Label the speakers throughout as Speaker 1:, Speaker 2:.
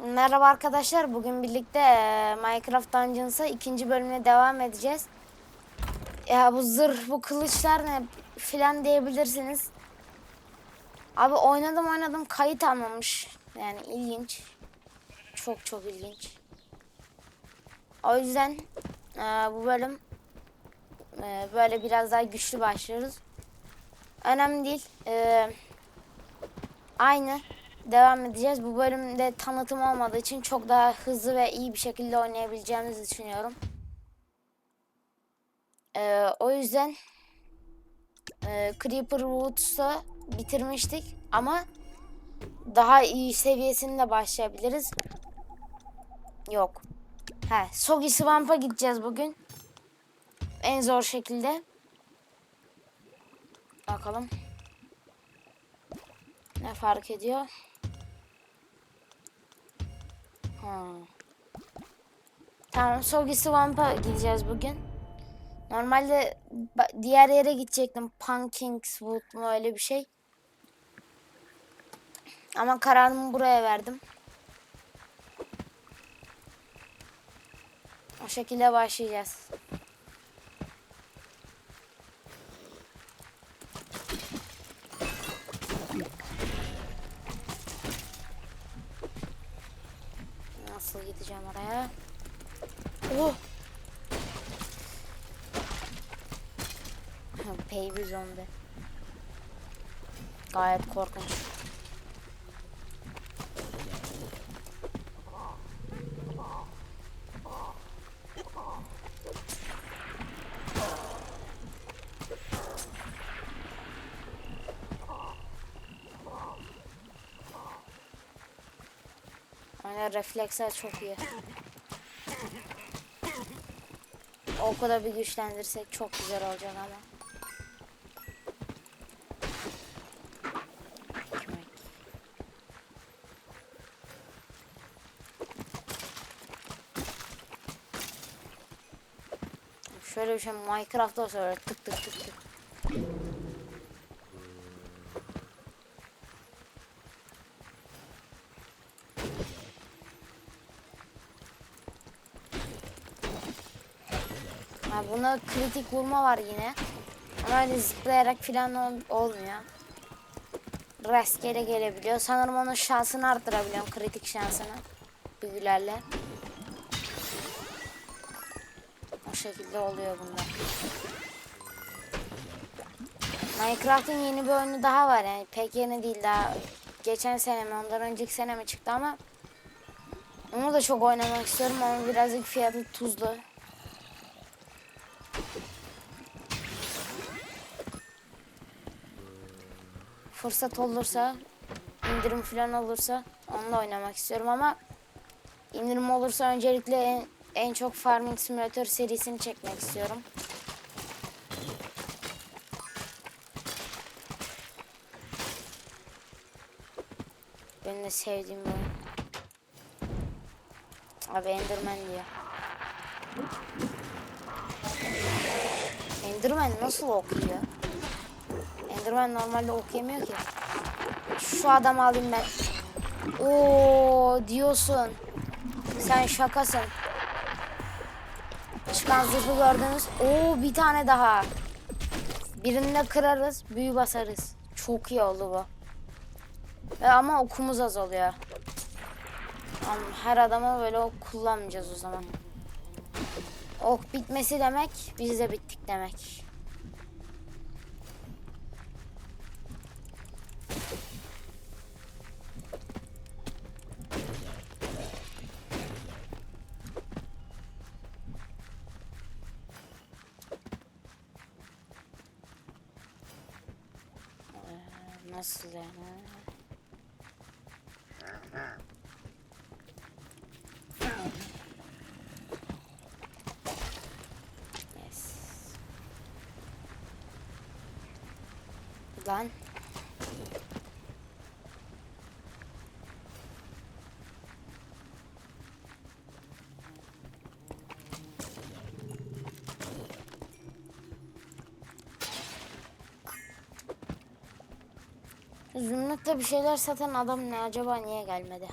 Speaker 1: Merhaba arkadaşlar. Bugün birlikte eee, Minecraft Dungeons'a ikinci bölümüne devam edeceğiz. Ya bu zırh, bu kılıçlar ne filan diyebilirsiniz. Abi oynadım oynadım kayıt almamış. Yani ilginç. Çok çok ilginç. O yüzden eee, bu bölüm eee, böyle biraz daha güçlü başlıyoruz. Önemli değil. Eee aynı devam edeceğiz. Bu bölümde tanıtım olmadığı için çok daha hızlı ve iyi bir şekilde oynayabileceğimizi düşünüyorum. Ee, o yüzden e, Creeper Woods'u bitirmiştik ama daha iyi seviyesinde başlayabiliriz. Yok. He, Soggy Swamp'a gideceğiz bugün. En zor şekilde. Bakalım. Ne fark ediyor? Tamam, Soggy Swamp'a gideceğiz bugün. Normalde diğer yere gidecektim. Punkingswood mu öyle bir şey. Ama kararımı buraya verdim. O şekilde başlayacağız. Nasıl gideceğim oraya? Oh! Baby zombi. Gayet korkunç. Aynen refleksler çok iyi. O kadar bir güçlendirsek çok güzel olacak ama. Şöyle bir şey Minecraft'ta olsa böyle tık tık tık Ha, buna kritik vurma var yine. Ama öyle zıplayarak falan ol- olmuyor. Rastgele gelebiliyor. Sanırım onun şansını arttırabiliyorum. Kritik şansını. Büyülerle. O şekilde oluyor bunda. Minecraft'ın yeni bir oyunu daha var yani pek yeni değil daha geçen sene mi ondan önceki sene mi çıktı ama onu da çok oynamak istiyorum ama birazcık fiyatı tuzlu. Fırsat olursa indirim falan olursa onunla oynamak istiyorum ama indirim olursa öncelikle en, en çok Farming Simulator serisini çekmek istiyorum. Benim de sevdiğim oyun. Abi Enderman diyor. Enderman nasıl okuyor? Enderman normalde okuyamıyor ki. Şu adamı alayım ben. Oo diyorsun. Sen şakasın. Çıkan zırhı gördünüz. Oo bir tane daha. Birini de kırarız, büyü basarız. Çok iyi oldu bu. Ve ama okumuz azalıyor. Ama her adama böyle ok kullanmayacağız o zaman. Ok bitmesi demek, biz de bittik demek. Yes. Lan. Zümrüt'te bir şeyler satan adam ne acaba niye gelmedi?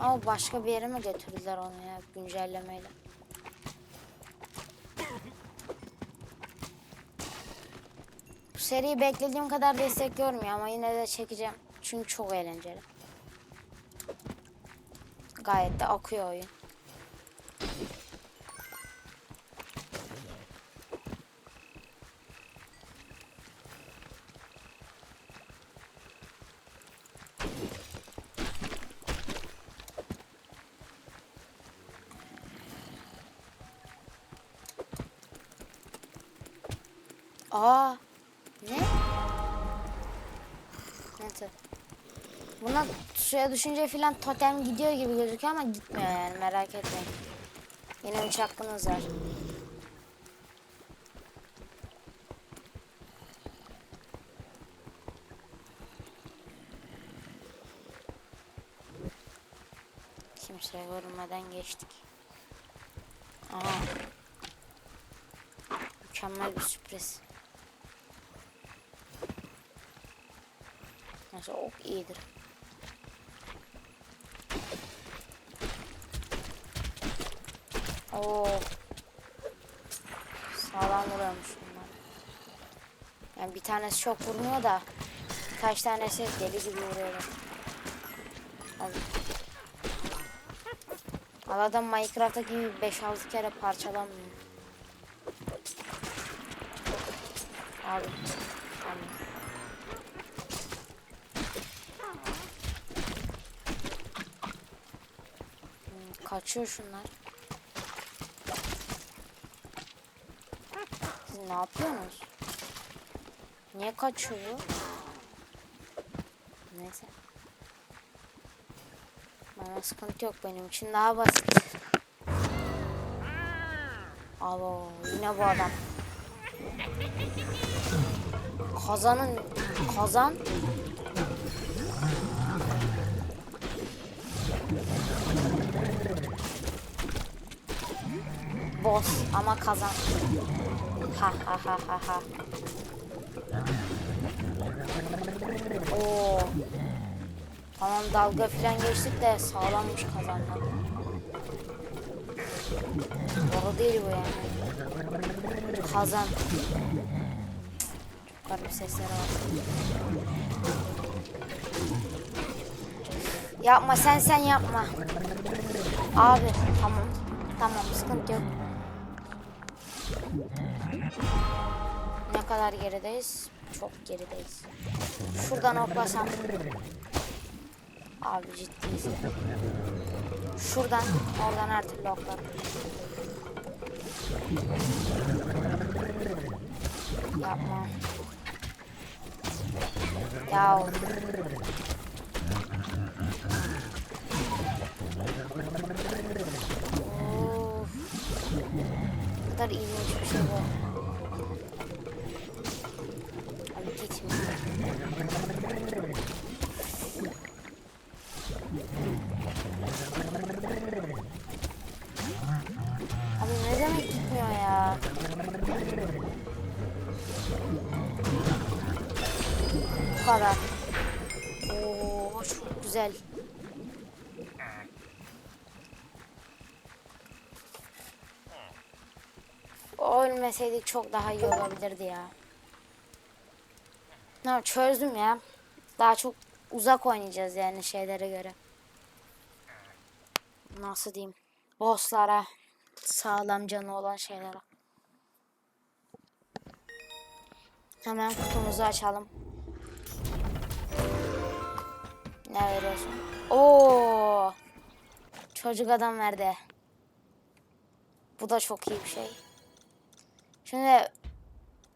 Speaker 1: Ama başka bir yere mi götürdüler onu ya güncellemeyle? Bu seriyi beklediğim kadar destek görmüyor ama yine de çekeceğim. Çünkü çok eğlenceli. Gayet de akıyor oyun. Aa, ne? Neyse. Buna suya düşünce filan totem gidiyor gibi gözüküyor ama gitmiyor yani merak etmeyin. Yine üç hakkınız var. Kimseye görünmeden geçtik. Aha. Mükemmel bir sürpriz. Neyse ok iyidir. Oo. Sağlam vuruyormuş bunlar. Yani bir tanesi çok vurmuyor da birkaç tanesi deli gibi vuruyorlar. Abi. Adam Minecraft'taki gibi 5-6 kere parçalanmıyor. Abi. Tamam. Hmm, Kaçıyor şunlar. Siz ne yapıyorsunuz? Niye kaçıyor bu? Neyse. Bana sıkıntı yok benim için daha basit. Alo yine bu adam. Kazanın kazan boss ama kazan. Ha ha ha ha ha. Oo. Tamam dalga falan geçtik de sağlammış kazanmak. Doğru değil bu yani. Kazan. Çok garip sesleri var. Yapma sen sen yapma. Abi tamam. Tamam sıkıntı yok. Kadar gerideyiz? Çok gerideyiz. Şuradan oklasam. Abi ciddiyiz. ya. Şuradan, oradan her türlü oklarım. Yapma. Ya. Of. Ne kadar ilginç bir şey bu. Ölmeseydik çok daha iyi olabilirdi ya. Ne çözdüm ya. Daha çok uzak oynayacağız yani şeylere göre. Nasıl diyeyim? Bosslara, sağlam canı olan şeylere. Hemen kutumuzu açalım. Ne veriyorsun? Oo! Çocuk adam verdi. Bu da çok iyi bir şey. Şimdi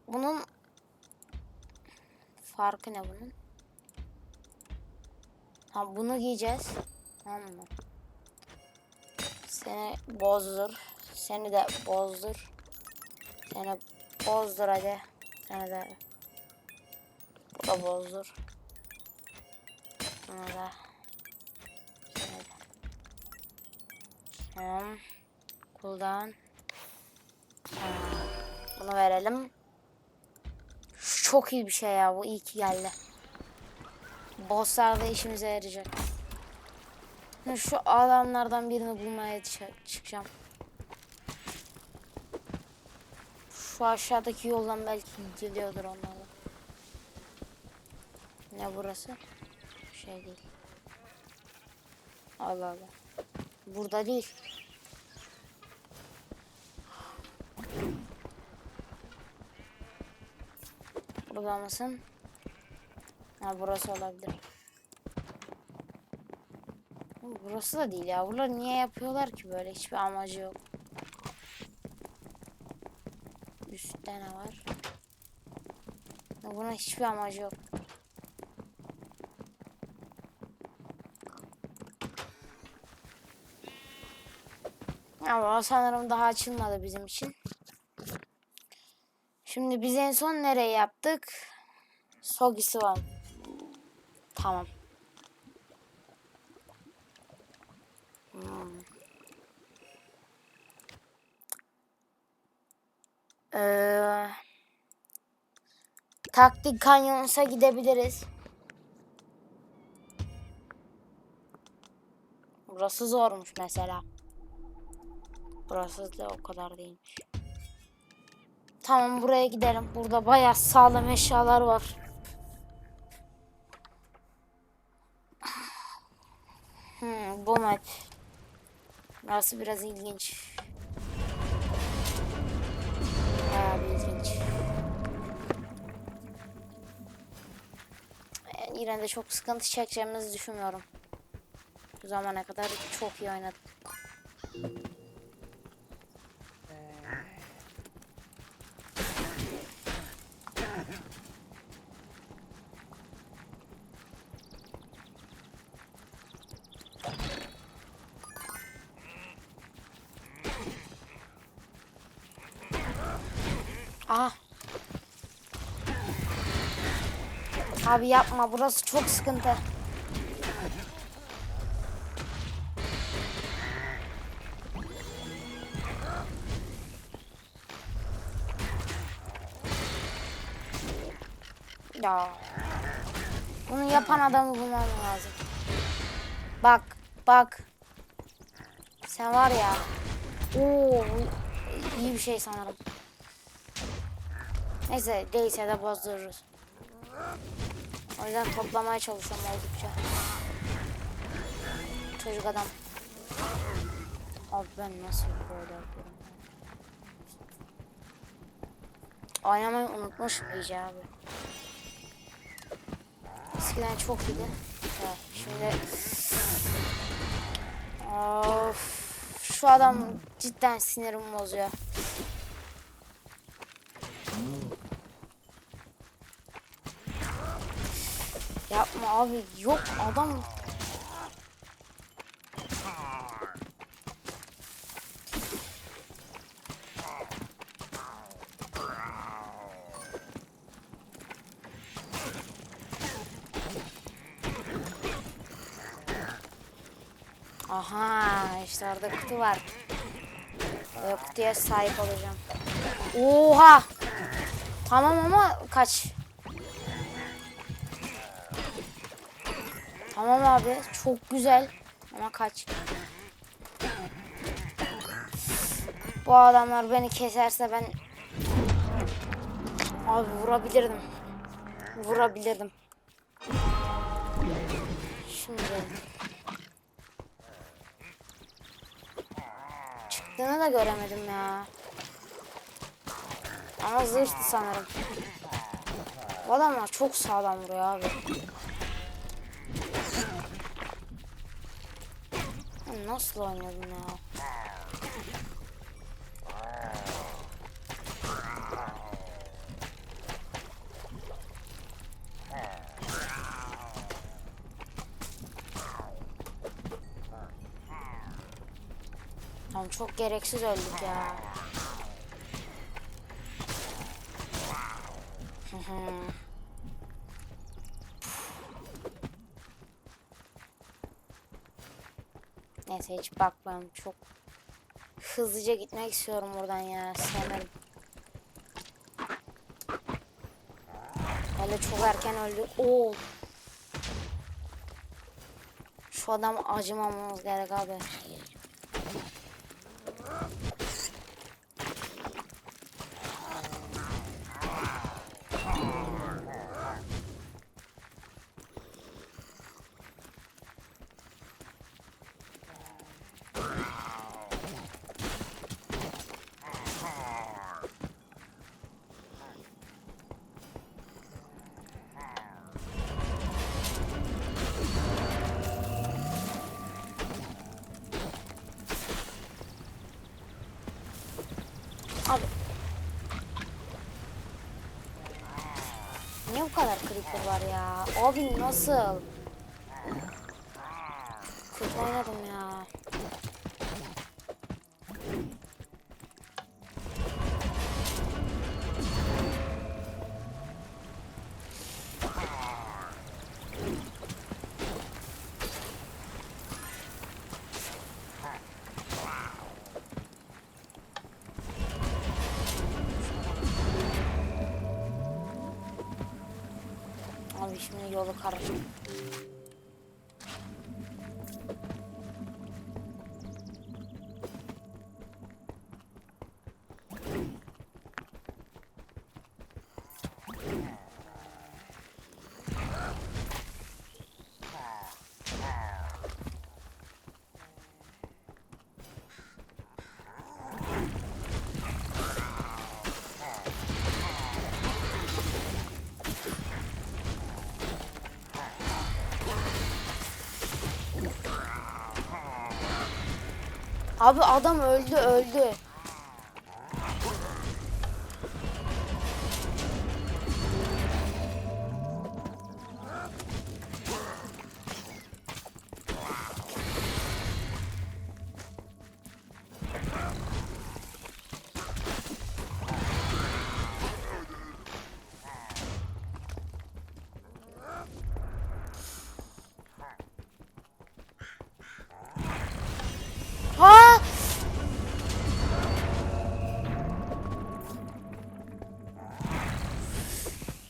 Speaker 1: bunun farkı ne bunun? Ha bunu giyeceğiz. Tamam mı? Seni bozdur. Seni de bozdur. Seni bozdur hadi. Seni de. Bu da bozdur. Bunu da. Seni de. Tamam. Cooldown. Tamam. Bunu verelim. Çok iyi bir şey ya bu iyi ki geldi. Bosslarda işimize yarayacak. Şu adamlardan birini bulmaya çı- çıkacağım. Şu aşağıdaki yoldan belki geliyordur onlarla. Ne burası? Şey değil. Allah Allah. Burada değil. Burada mısın? Ha burası olabilir. Burası da değil ya. Buraları niye yapıyorlar ki böyle? Hiçbir amacı yok. Üstte ne var? Buna hiçbir amacı yok. Ama sanırım daha açılmadı bizim için. Şimdi biz en son nereye yaptık? Sogisi var. Tamam. Hmm. Ee, taktik kanyonsa gidebiliriz. Burası zormuş mesela. Burası da o kadar değilmiş. Tamam buraya gidelim. Burada bayağı sağlam eşyalar var. Hmm, bu map. Burası biraz ilginç. Bayağı bir ilginç. Yine de çok sıkıntı çekeceğimizi düşünmüyorum. Bu zamana kadar çok iyi oynadık. Aha. Abi yapma burası çok sıkıntı. Ya. Bunu yapan adamı bulmam lazım. Bak, bak. Sen var ya. Oo, iyi bir şey sanırım. Neyse değilse de bozdururuz. O yüzden toplamaya çalışıyorum oldukça. Çocuk adam. Abi ben nasıl böyle yapıyorum? Oynamayı unutmuşum iyice abi. Eskiden çok iyiydi. Evet, şimdi... Of, şu adam cidden sinirimi bozuyor. Yapma abi yok adam Aha işte orada kutu var. Böyle kutuya sahip olacağım. Oha! Tamam ama kaç. Tamam abi çok güzel ama kaç. Bu adamlar beni keserse ben abi vurabilirdim. Vurabilirdim. Şimdi çıktığını da göremedim ya. Ama zırhtı sanırım. Bu adamlar çok sağlam vuruyor abi. Ben Nasıl oynadım ya? Tamam çok gereksiz öldük ya. Neyse hiç bakmam. Çok hızlıca gitmek istiyorum buradan ya. Sevmedim. Öyle çok erken öldü. Oo. Şu adam acımamamız gerek. Abi. Niye bu kadar creeper var ya? Abi nasıl? Kötü oynadım ya. Şimdi Abi adam öldü öldü.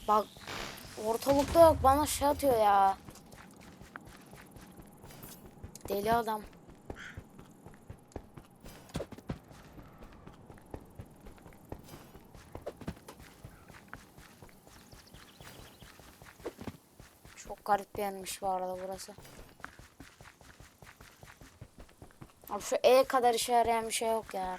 Speaker 1: Bak ortalıkta yok bana şey atıyor ya. Deli adam. Çok garip bir yermiş bu arada burası. Abi şu E kadar işe yarayan bir şey yok ya.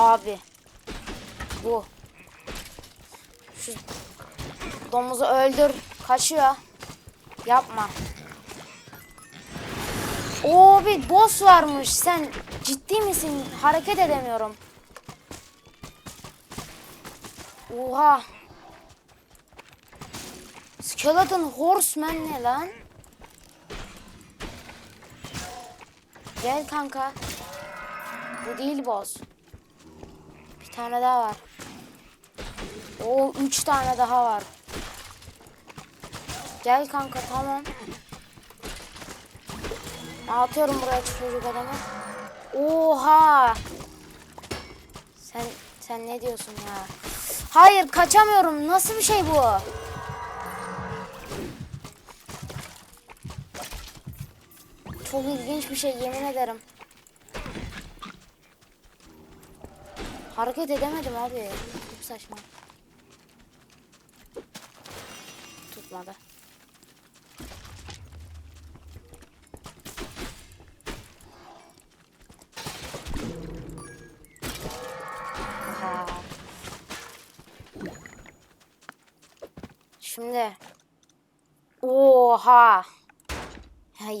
Speaker 1: Abi. Bu. Şu domuzu öldür. Kaçıyor. Yapma. Oo bir boss varmış. Sen ciddi misin? Hareket edemiyorum. Oha. Skeleton Horseman ne lan? Gel kanka. Bu değil boss. Bir tane daha var. O üç tane daha var. Gel kanka tamam. Atıyorum buraya çocuk adamı. Oha. Sen sen ne diyorsun ya? Hayır kaçamıyorum. Nasıl bir şey bu? Çok ilginç bir şey yemin ederim. Hareket edemedim abi. Çok saçma. Tutmadı. Aha. Şimdi. Oha.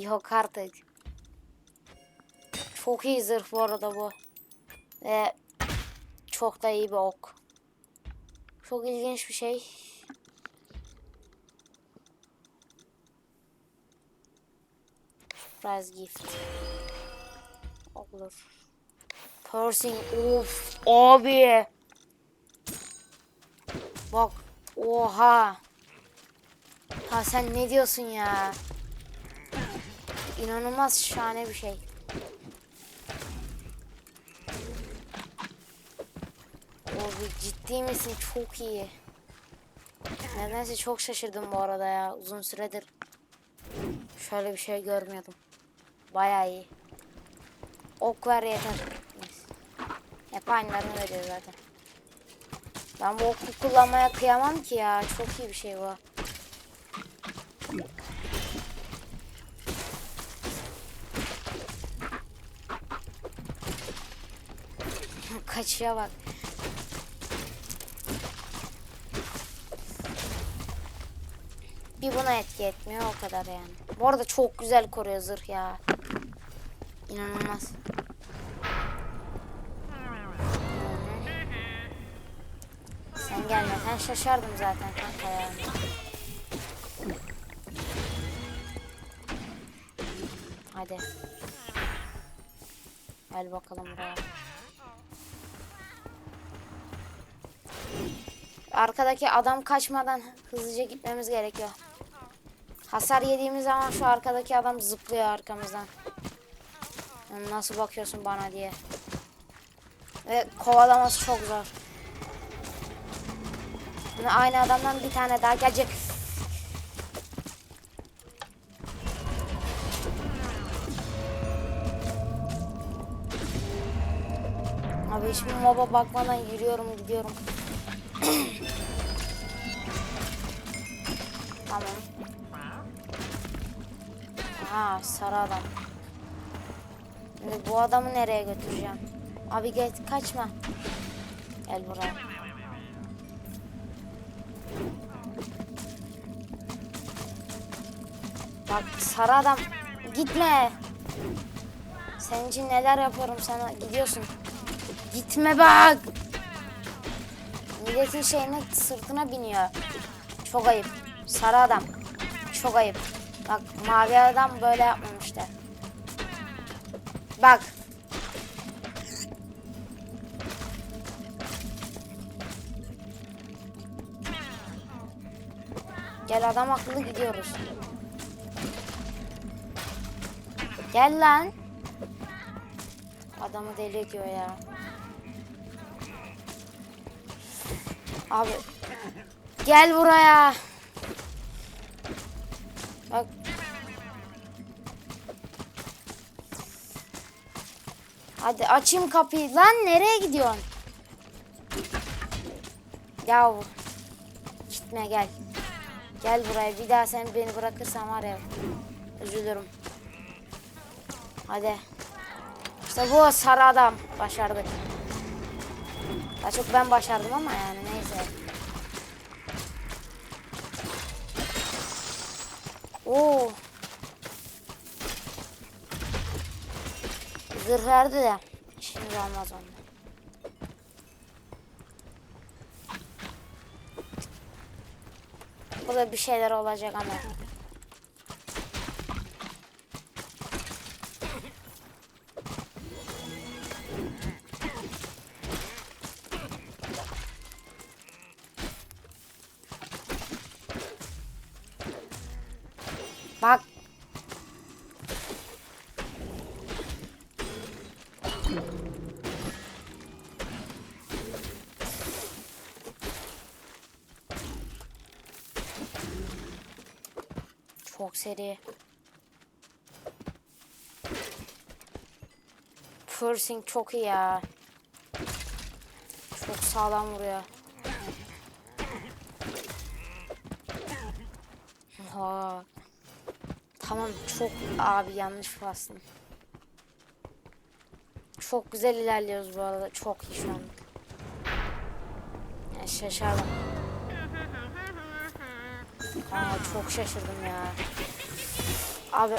Speaker 1: Yok artık. Çok iyi zırh bu arada bu. Ve çok da iyi bir ok. Çok ilginç bir şey. Prize gift. Olur. Pursing. Of abi. Bak. Oha. Ha sen ne diyorsun ya? İnanılmaz şahane bir şey. Ciddi misin? Çok iyi. Nedense çok şaşırdım bu arada ya. Uzun süredir şöyle bir şey görmüyordum. Bayağı iyi. Ok ver yeter. Hep aynılarını veriyor zaten. Ben bu oku kullanmaya kıyamam ki ya. Çok iyi bir şey bu. Kaçıyor bak. Bir buna etki etmiyor o kadar yani. Bu arada çok güzel koruyor zırh ya. İnanılmaz. Sen gelme. Sen şaşardım zaten kanka ya. Hadi. Gel bakalım buraya. Arkadaki adam kaçmadan hızlıca gitmemiz gerekiyor. Hasar yediğimiz zaman şu arkadaki adam zıplıyor arkamızdan. Nasıl bakıyorsun bana diye. Ve kovalaması çok zor. Aynı adamdan bir tane daha gelecek. Abi hiçbir moba bakmadan yürüyorum gidiyorum. Aha sarı adam. Şimdi bu adamı nereye götüreceğim? Abi geç kaçma. Gel buraya. Bak sarı adam gitme. Senin için neler yapıyorum sana gidiyorsun. Gitme bak. Milletin şeyine sırtına biniyor. Çok ayıp. Sarı adam. Çok ayıp. Bak mavi adam böyle yapmamıştı. Bak. Gel adam akıllı gidiyoruz. Gel lan. Adamı deli ediyor ya. Abi. Gel buraya. Hadi açayım kapıyı. Lan nereye gidiyorsun? Yahu. Gitme gel. Gel buraya. Bir daha sen beni bırakırsan var ya. Üzülürüm. Hadi. İşte bu sarı adam. Başardık. Daha çok ben başardım ama yani neyse. Oo. Zırh verdi de. Şimdi olmaz onda. Burada bir şeyler olacak ama. Seri. Pursing çok iyi ya. Çok sağlam vuruyor. Oha. Tamam çok abi yanlış bastım. Çok güzel ilerliyoruz bu arada. Çok iyi şu an. Yani şaşırdım. Aa, çok şaşırdım ya. Abi.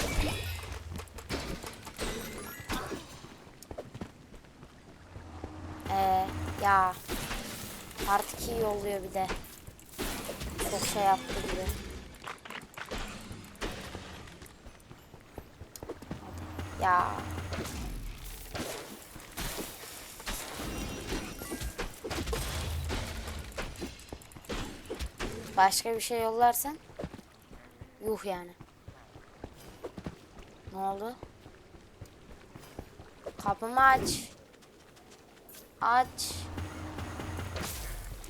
Speaker 1: Ee, ya. Artık iyi yolluyor bir de. Çok şey yaptı gibi. Ya. Başka bir şey yollarsan yuh yani. Ne oldu? Kapımı aç. Aç.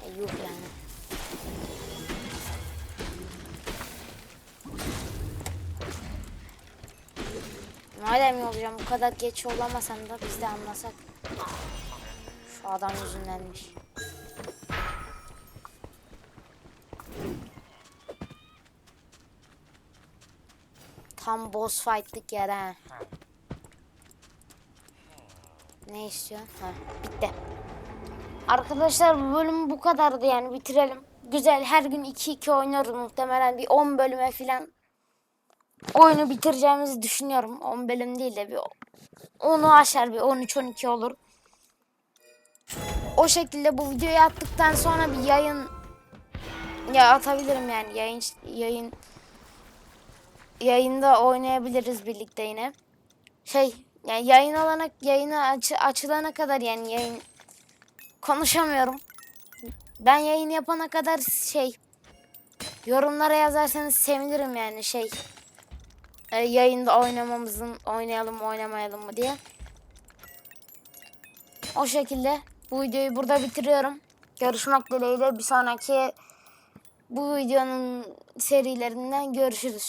Speaker 1: E, yuh yani. Madem yolacağım bu kadar geç yollamasam da biz de anlasak. Şu adam yüzündenmiş. Tam boss fight'lık yer ha. Ne istiyorsun? Ha, bitti. Arkadaşlar bu bölüm bu kadardı yani bitirelim. Güzel her gün 2-2 oynarız muhtemelen bir 10 bölüme falan oyunu bitireceğimizi düşünüyorum. 10 bölüm değil de bir 10'u aşar bir 13-12 olur. O şekilde bu videoyu attıktan sonra bir yayın ya atabilirim yani yayın yayın yayında oynayabiliriz birlikte yine. Şey yani yayın alana yayına aç, açılana kadar yani yayın konuşamıyorum. Ben yayın yapana kadar şey yorumlara yazarsanız sevinirim yani şey e, yayında oynamamızın oynayalım mı oynamayalım mı diye. O şekilde bu videoyu burada bitiriyorum. Görüşmek dileğiyle bir sonraki bu videonun serilerinden görüşürüz.